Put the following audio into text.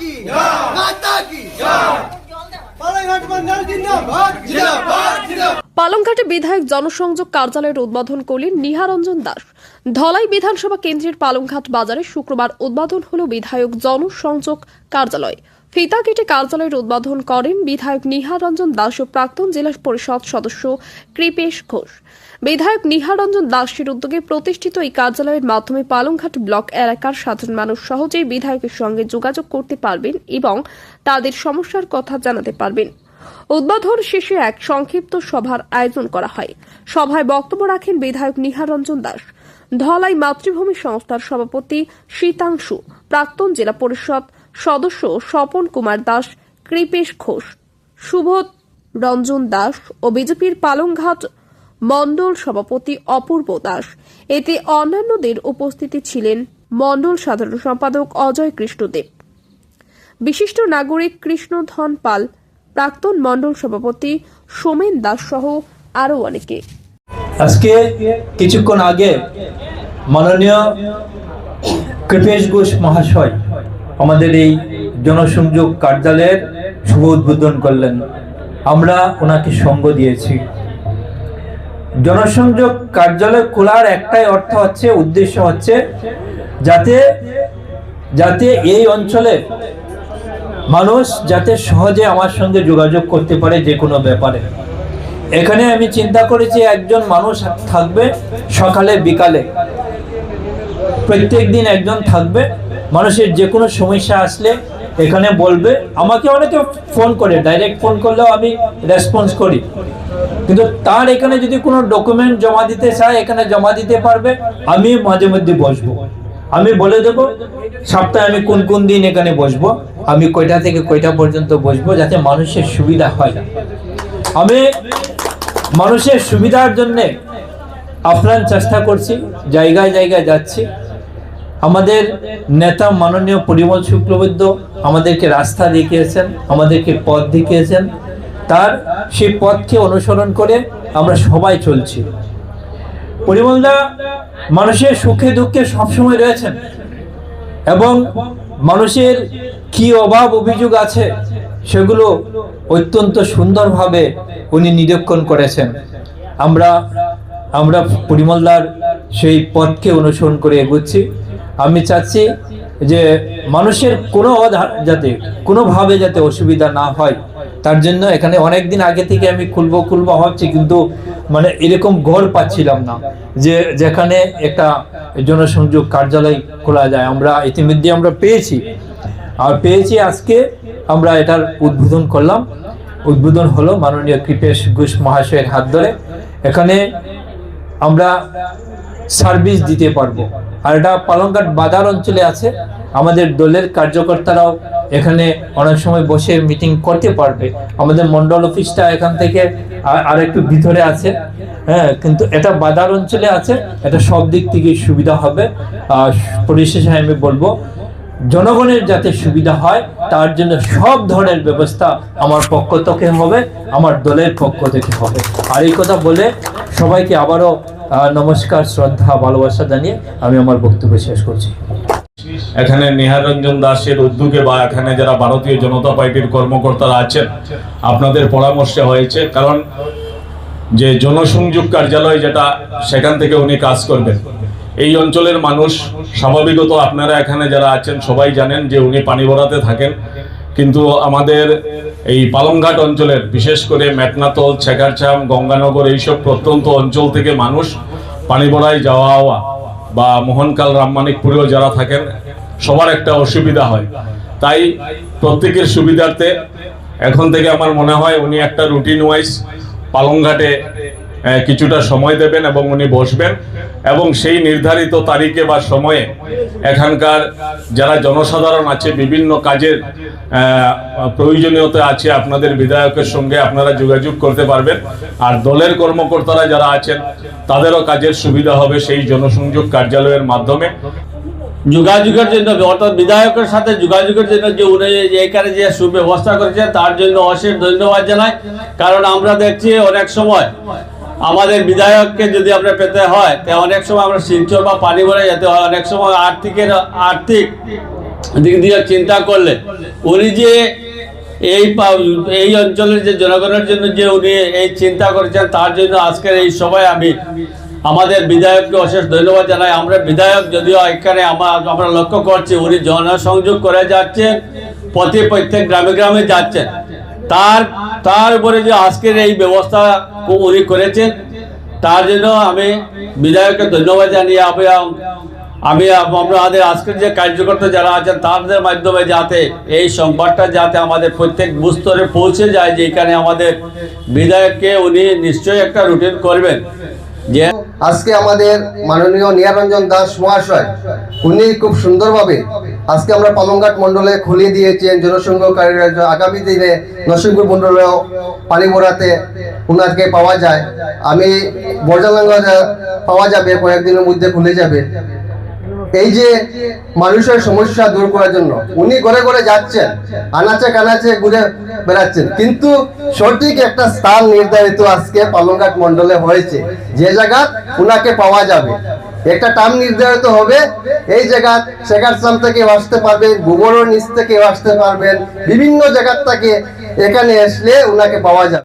কি মাতা পালংঘাটে বিধায়ক জনসংযোগ কার্যালয়ের উদ্বোধন করলেন নিহারঞ্জন দাস। ধলাই বিধানসভা কেন্দ্রের পালংঘাট বাজারে শুক্রবার উদ্বোধন হল বিধায়ক জনসংযোগ কার্যালয়। ফিতা কেটে কার্যালয়ের উদ্বোধন করেন বিধায়ক নিহারঞ্জন দাস ও প্রাক্তন জেলা পরিষদ সদস্য কৃপেশ ঘোষ। বিধায়ক নিহারঞ্জন দাসের উদ্যোগে প্রতিষ্ঠিত এই কার্যালয়ের মাধ্যমে পালংঘাট ব্লক এলাকার সাধারণ মানুষ সহজেই বিধায়কের সঙ্গে যোগাযোগ করতে পারবেন এবং তাদের সমস্যার কথা জানাতে পারবেন। উদ্বোধন শেষে এক সংক্ষিপ্ত সভার আয়োজন করা হয়। সভায় বক্তব্য রাখেন বিধায়ক নিহারঞ্জন দাস। ধলাই মাতৃভূমি সংস্থার সভাপতি শীতাংশু, প্রাক্তন জেলা পরিষদ সদস্য স্বপন কুমার দাস, কৃপেশ ঘোষ, সুবোধ রঞ্জন দাস ও বিজেপির পালংঘাট মণ্ডল সভাপতি অপূর্ব দাস। এতে অন্যান্যদের উপস্থিতি ছিলেন মণ্ডল সাধারণ সম্পাদক অজয় কৃষ্ণদেব বিশিষ্ট নাগরিক কৃষ্ণধন পাল, প্রাক্তন মণ্ডল সভাপতি সোমেন দাস সহ আরও অনেকে। আজকে কিছুক্ষণ আগে মাননীয় কৃপেশ ঘোষ মহাশয় আমাদের এই জনসংযোগ কার্যালয়ের শুভ উদ্বোধন করলেন। আমরা ওনাকে সঙ্গ দিয়েছি। জনসংযোগ কার্যালয় খোলার একটাই অর্থ হচ্ছে, উদ্দেশ্য হচ্ছে যাতে যাতে এই অঞ্চলে মানুষ যাতে সহজে আমার সঙ্গে যোগাযোগ করতে পারে যে কোনো ব্যাপারে। এখানে আমি চিন্তা করেছি, একজন মানুষ থাকবে সকালে, বিকালে। প্রত্যেক দিন একজন থাকবে। মানুষের যে কোনো সমস্যা আসলে এখানে বলবে। আমাকে অনেকে ফোন করে ডাইরেক্ট ফোন করলেও আমি রেসপন্স করি। কিন্তু তার এখানে যদি কোনো ডকুমেন্ট জমা দিতে চায়, এখানে জমা দিতে পারবে, আমি মাঝে মধ্যে বসবো। আমি বলে দেবো, সপ্তাহে আমি কোন কোন দিন এখানে বসবো, আমি কয়টা থেকে কয়টা পর্যন্ত বসবো, যাতে মানুষের সুবিধা হয়। আমি মানুষের সুবিধার জন্যে আপ্রাণ চেষ্টা করছি, জায়গায় জায়গায় যাচ্ছি। আমাদের নেতা মাননীয় পরিমল শুক্লবৈদ্য আমাদেরকে রাস্তা দেখিয়েছেন, আমাদেরকে পথ দেখিয়েছেন। তার সেই পথকে অনুসরণ করে আমরা সবাই চলছি। পরিমলদা, মানুষের সুখে দুঃখে সবসময় রয়েছেন এবং মানুষের কি অভাব অভিযোগ আছে সেগুলো অত্যন্ত সুন্দরভাবে উনি নিরীক্ষণ করেছেন। আমরা আমরা পরিমলদার সেই পথকে অনুসরণ করে এগোচ্ছি। আমি চাচ্ছি যে মানুষের কোনো যাতে কোনোভাবে যাতে অসুবিধা না হয়, তার জন্য এখানে অনেক দিন আগে থেকে আমি খুলবো খুলবো ভাবছি, কিন্তু মানে এরকম ঘর পাচ্ছিলাম না যে যেখানে একটা জনসংযোগ কার্যালয় খোলা যায়। আমরা ইতিমধ্যে আমরা পেয়েছি। আর পেয়েছি আজকে আমরা এটার উদ্বোধন করলাম। উদ্বোধন হলো মাননীয় কৃপেশ ঘোষ মহাশয়ের হাত ধরে। এখানে আমরা সার্ভিস দিতে পারব। আর এটা পালংঘাট বাজার অঞ্চলে আছে। আমাদের দলের কার্যকর্তারাও এখানে অনেক সময় বসে মিটিং করতে পারবে। আমাদের মন্ডল অফিসটা এখান থেকে আর- একটু ভিতরে আছে। হ্যাঁ কিন্তু এটা বাজার অঞ্চলে আছে। এটা সব দিক থেকে সুবিধা হবে। পরিশেষে আমি বলব জনগণের যাতে সুবিধা হয়, তার জন্য সব ধরনের ব্যবস্থা আমার পক্ষ থেকে হবে, আমার দলের পক্ষ থেকে হবে। আর এই কথা বলে সবাইকে আবারও নমস্কার, শ্রদ্ধা, ভালোবাসা জানিয়ে আমি আমার বক্তব্য শেষ করছি। এখানে নিহারঞ্জন দাসের উদ্যোগে বা এখানে যারা ভারতীয় জনতা পার্টির কর্মকর্তারা আছেন, আপনাদের পরামর্শে হয়েছে, কারণ যে জনসংযোগ কার্যালয় যেটা, সেখান থেকে উনি কাজ করবেন। এই অঞ্চলের মানুষ, স্বাভাবিকত আপনারা এখানে যারা আছেন সবাই জানেন যে উনি পানিবড়াতে থাকেন। কিন্তু আমাদের এই পালংঘাট অঞ্চলের, বিশেষ করে মেটনাতল ছেকারচাম গঙ্গানগর এইসব প্রত্যন্ত অঞ্চল থেকে মানুষ পানিবড়ায় যাওয়া আওয়া বা মোহনকাল রামমানিকপুরেও যারা থাকেন, সবার একটা অসুবিধা হয়। তাই প্রত্যেকের সুবিধার্থে এখন থেকে আমার মনে হয় উনি একটা রুটিন ওয়াইজ পালংঘাটে কিছুটা সময় দেবেন এবং উনি বসবেন। এবং সেই নির্ধারিত তারিখে বা সময়ে এখানকার যারা জনসাধারণ আছে, বিভিন্ন কাজের প্রয়োজনীয়তা আছে, আপনাদের বিধায়কের সঙ্গে আপনারা যোগাযোগ করতে পারবেন। আর দলের কর্মকর্তারা যারা আছেন, তাদেরও কাজের সুবিধা হবে সেই জনসংযোগ কার্যালয়ের মাধ্যমে। যোগাযোগের জন্য, অর্থাৎ বিধায়কের সাথে যোগাযোগের জন্য যে উনি এখানে যে সুব্যবস্থা করেছেন, তার জন্য অশেষ ধন্যবাদ জানাই। কারণ আমরা দেখছি অনেক সময় আমাদের বিধায়ককে যদি আমরা পেতে হয়, তে অনেক সময় আমরা শিলচর বা পানি ভরে যেতে হয়। অনেক সময় আর্থিকের, আর্থিক দিক দিয়ে চিন্তা করলে উনি যে এই এই অঞ্চলের যে জনগণের জন্য যে উনি এই চিন্তা করেছেন, তার জন্য আজকের এই সবাই আমি আমাদের বিধায়ককে অশেষ ধন্যবাদ জানাই। আমরা বিধায়ক যদিও এখানে আমরা আমরা লক্ষ্য করছি, উনি জনসংযোগ করে যাচ্ছেন, প্রতি প্রত্যেক গ্রামে গ্রামে যাচ্ছেন। তার তার উপরে যে আজকের এই ব্যবস্থা উনি করেছেন, তার জন্য আমি বিধায়ককে ধন্যবাদ জানিয়ে আমি আমি আমাদের আজকের যে কার্যকর্তা যারা আছেন, তাদের মাধ্যমে যাতে এই সংবাদটা যাতে আমাদের প্রত্যেক বুস্তরে পৌঁছে যায় যে এখানে আমাদের বিধায়ককে উনি নিশ্চয়ই একটা রুটিন করবেন। যে আজকে আমাদের মাননীয় নিয়ারঞ্জন দাস মহাশয়, উনি খুব সুন্দরভাবে আজকে আমরা পালংঘাট মন্ডলে খুলে দিয়েছেন জনসংঘকারীরা আগামী দিনে নরসিংপুর মন্ডলেও পানি ভরাতে ওনাকে পাওয়া যায়। আমি বর্জালাঙ্গা পাওয়া যাবে, কয়েকদিনের মধ্যে খুলে যাবে। এই যে মানুষের সমস্যা দূর করার জন্য, উনি ঘরে ঘরে যাচ্ছেন, আনাচে কানাচে ঘুরে বেড়াচ্ছেন। কিন্তু সঠিক একটা স্থান নির্ধারিত আজকে পালংঘাট মন্ডলে হয়েছে। যে জায়গা উনাকে পাওয়া যাবে। একটা টার্ম নির্ধারিত হবে। এই জায়গা শেখারসাম থেকে আসতে পারবেন গোবরের নিচ থেকে আসতে পারবেন, বিভিন্ন জায়গার থেকে এখানে আসলে ওনাকে পাওয়া যাবে।